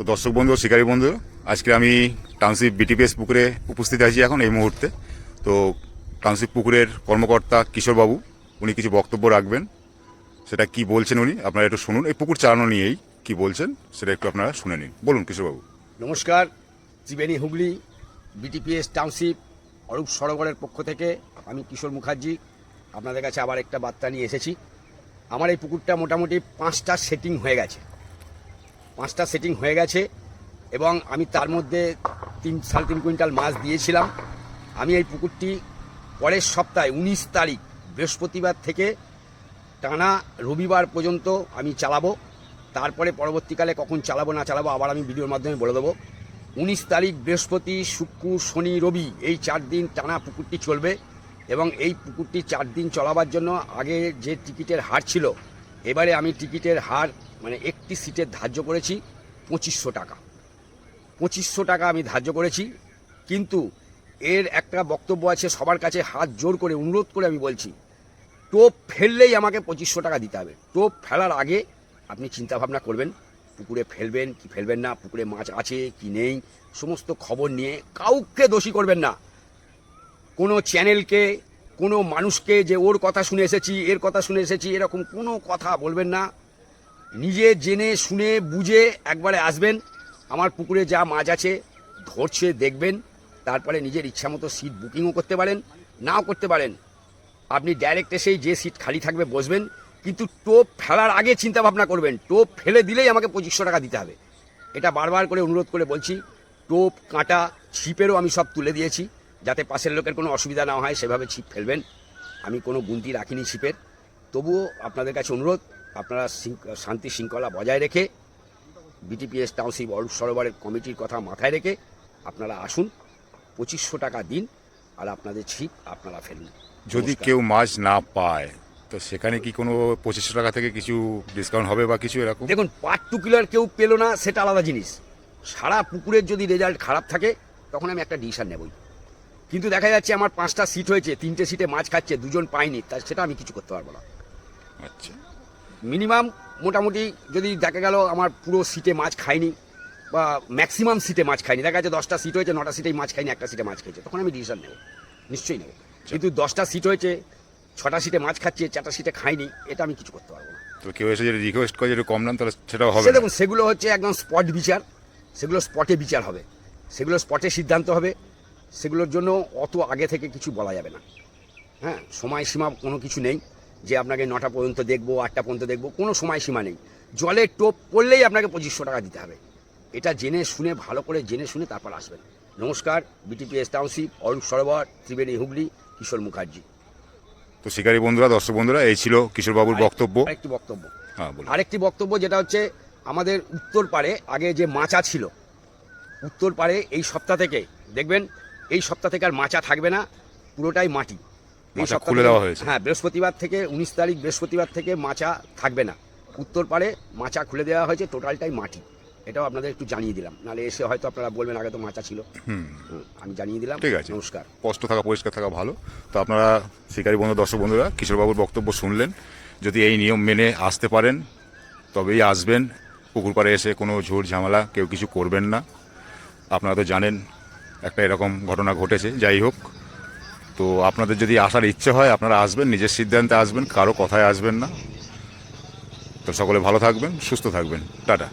তো দর্শক বন্ধু, শিকারী বন্ধু, আজকে আমি টাউনশিপ বিটিপিএস পুকুরে উপস্থিত আছি এখন এই মুহূর্তে। তো টাউনশিপ পুকুরের কর্মকর্তা কিশোরবাবু, উনি কিছু বক্তব্য রাখবেন। সেটা কি বলছেন উনি? আপনারা একটু শুনুন। এই পুকুর চালানো নিয়েই কি বলছেন, সেটা একটু আপনারা শুনে নিন। বলুন কিশোরবাবু। নমস্কার, ত্রিবেণী হুগলি বিটিপিএস টাউনশিপ অরূপ সরোবরের পক্ষ থেকে আমি কিশোর মুখার্জি, আপনাদের কাছে আবার একটা বার্তা নিয়ে এসেছি। আমার এই পুকুরটা মোটামুটি পাঁচটা সেটিং হয়ে গেছে। পাঁচটা সেটিং হয়ে গেছে এবং আমি তার মধ্যে তিন, সাড়ে তিন কুইন্টাল মাছ দিয়েছিলাম। আমি এই পুকুরটি পরের সপ্তাহে উনিশ তারিখ, বৃহস্পতিবার থেকে টানা রবিবার পর্যন্ত আমি চালাবো। তারপরে পরবর্তীকালে কখন চালাবো না চালাবো আবার আমি ভিডিওর মাধ্যমে বলে দেবো। উনিশ তারিখ, বৃহস্পতি, শুক্র, শনি, রবি এই চার দিন টানা পুকুরটি চলবে এবং এই পুকুরটি চার দিন চলাবার জন্য আগে যে টিকিটের হার ছিল এবারে আমি টিকিটের হার মানে একটি সিটের ধার্য করেছি পঁচিশশো টাকা। পঁচিশশো টাকা আমি ধার্য করেছি, কিন্তু এর একটা বক্তব্য আছে, সবার কাছে হাত জোর করে, অনুরোধ করে আমি বলছি, টোপ ফেললেই আমাকে পঁচিশশো টাকা দিতে হবে। টোপ ফেলার আগে আপনি চিন্তা ভাবনা করবেন, পুকুরে ফেলবেন কি ফেলবেন না, পুকুরে মাছ আছে কি নেই, সমস্ত খবর নিয়ে কাউকে দোষী করবেন না। কোনো চ্যানেলকে কোনো মানুষকে যে ওর কথা শুনে এসেছি, এর কথা শুনে এসেছি, এরকম কোনো কথা বলবেন না। নিজে জেনে, শুনে, বুঝে একবারে আসবেন। আমার পুকুরে যা মাছ আছে, ধরছে, দেখবেন। তারপরে নিজের ইচ্ছা মতো সিট বুকিংও করতে পারেন, নাও করতে পারেন। আপনি ডাইরেক্ট এসেই যে সিট খালি থাকবে বসবেন। কিন্তু টোপ ফেলার আগে চিন্তা ভাবনা করবেন। টোপ ফেলে দিলেই আমাকে পঁচিশশো টাকা দিতে হবে। এটা বারবার করে অনুরোধ করে বলছি, টোপ, কাঁটা, ছিপেরও আমি সব তুলে দিয়েছি। যাতে পাশের লোকের কোনো অসুবিধা না হয় সেভাবে ছিপ ফেলবেন। আমি কোনো গুনতি রাখিনি ছিপের। তবুও আপনাদের কাছে অনুরোধ আপনারা শান্তি শৃঙ্খলা বজায় রেখে বিটিপিএস টাউনশিপ অরূপ সরোবরের কমিটির কথা মাথায় রেখে আপনারা আসুন পঁচিশশো টাকা দিন আর আপনাদের ছিপ আপনারা ফেলুন। যদি কেউ মাছ না পায় তো সেখানে কি কোনো পঁচিশশো টাকা থেকে কিছু ডিসকাউন্ট হবে বা কিছু এরকম? দেখুন পার্টিকুলার কেউ পেল না সেটা আলাদা জিনিস। সারা পুকুরের যদি রেজাল্ট খারাপ থাকে তখন আমি একটা ডিসিশন নেবই। কিন্তু দেখা যাচ্ছে আমার পাঁচটা সিট হয়েছে তিনটে সিটে মাছ খাচ্ছে দুজন পাইনি তা সেটা আমি কিছু করতে পারব না। আচ্ছা। মিনিমাম মোটামুটি যদি দেখা গেল আমার পুরো সিটে মাছ খাইনি বা ম্যাক্সিমাম সিটে মাছ খাইনি দেখা যাচ্ছে দশটা সিট হয়েছে নটা সিটেই মাছ খাইনি একটা সিটে মাছ খেয়েছে তখন আমি ডিসিশন নেব নিশ্চয়ই নেব। কিন্তু দশটা সিট হয়েছে ছটা সিটে মাছ খাচ্ছে চারটা সিটে খাইনি এটা আমি কিছু করতে পারব না। তো কেউ এসে যদি রিকোয়েস্ট করে যে একটু কম নেন তাহলে সেটাও হবে দেখুন সেগুলো হচ্ছে একদম স্পট বিচার সেগুলো স্পটে বিচার হবে সেগুলো স্পটে সিদ্ধান্ত হবে সেগুলোর জন্য অত আগে থেকে কিছু বলা যাবে না। হ্যাঁ সময়সীমা কোনো কিছু নেই যে আপনাকে নটা পর্যন্ত দেখব আটটা পর্যন্ত দেখব কোনো সময়সীমা নেই। জলের টোপ পড়লেই আপনাকে পঁচিশশো টাকা দিতে হবে। এটা জেনে শুনে ভালো করে জেনে শুনে তারপর আসবেন। নমস্কার বিটিপিএস টাউনশিপ অরূপ সরোবর ত্রিবেণী হুগলি কিশোর মুখার্জি। তো শিকারী বন্ধুরা দর্শক বন্ধুরা এই ছিল কিশোরবাবুর বক্তব্য। আরেকটি বক্তব্য। হ্যাঁ আরেকটি বক্তব্য যেটা হচ্ছে আমাদের উত্তর পাড়ে আগে যে মাচা ছিল উত্তর পাড়ে এই সপ্তাহ থেকে দেখবেন এই সপ্তাহ থেকে আর মাচা থাকবে না পুরোটাই মাটি। এই সপ্তাহ খুলে দেওয়া হয়েছে। হ্যাঁ বৃহস্পতিবার থেকে উনিশ তারিখ বৃহস্পতিবার থেকে মাচা থাকবে না। উত্তর পাড়ে মাচা খুলে দেওয়া হয়েছে টোটালটাই মাটি। এটাও আপনাদের একটু জানিয়ে দিলাম। নাহলে এসে হয়তো আপনারা বলবেন আগে তো মাচা ছিল। হুম, আমি জানিয়ে দিলাম। ঠিক আছে। নমস্কার। স্পষ্ট থাকা পরিষ্কার থাকা ভালো। তো আপনারা শিকারী বন্ধু দর্শক বন্ধুরা কিশোরবাবুর বক্তব্য শুনলেন। যদি এই নিয়ম মেনে আসতে পারেন তবেই আসবেন। পুকুর পাড়ে এসে কোনো ঝুট ঝামেলা কেউ কিছু করবেন না। আপনারা তো জানেন একটা এরকম ঘটনা ঘটেছে, যাই হোক। তো আপনাদের যদি আসার ইচ্ছে হয়, আপনারা আসবেন, নিজের সিদ্ধান্তে আসবেন, কারও কথায় আসবেন না। তো সকলে ভালো থাকবেন, সুস্থ থাকবেন। টাটা।